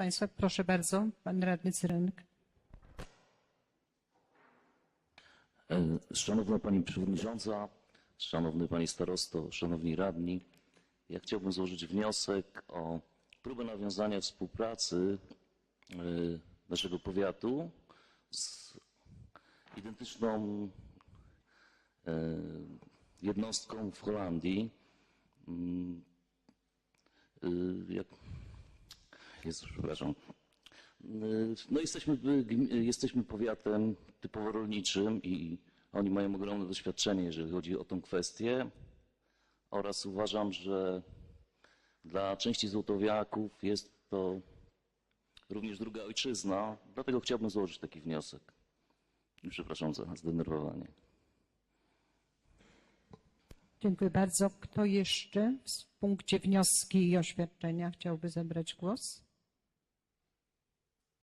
Państwa, proszę bardzo, Pan Radny Cyranek. E, Szanowna Pani Przewodnicząca, Szanowny Panie Starosto, Szanowni Radni, ja chciałbym złożyć wniosek o próbę nawiązania współpracy e, naszego powiatu z identyczną e, jednostką w Holandii. Mm, e, Jak, Jezu, przepraszam. No jesteśmy, jesteśmy powiatem typowo rolniczym i oni mają ogromne doświadczenie, jeżeli chodzi o tą kwestię oraz uważam, że dla części złotowiaków jest to również druga ojczyzna, dlatego chciałbym złożyć taki wniosek. Przepraszam za zdenerwowanie. Dziękuję bardzo. Kto jeszcze w punkcie wnioski i oświadczenia chciałby zabrać głos?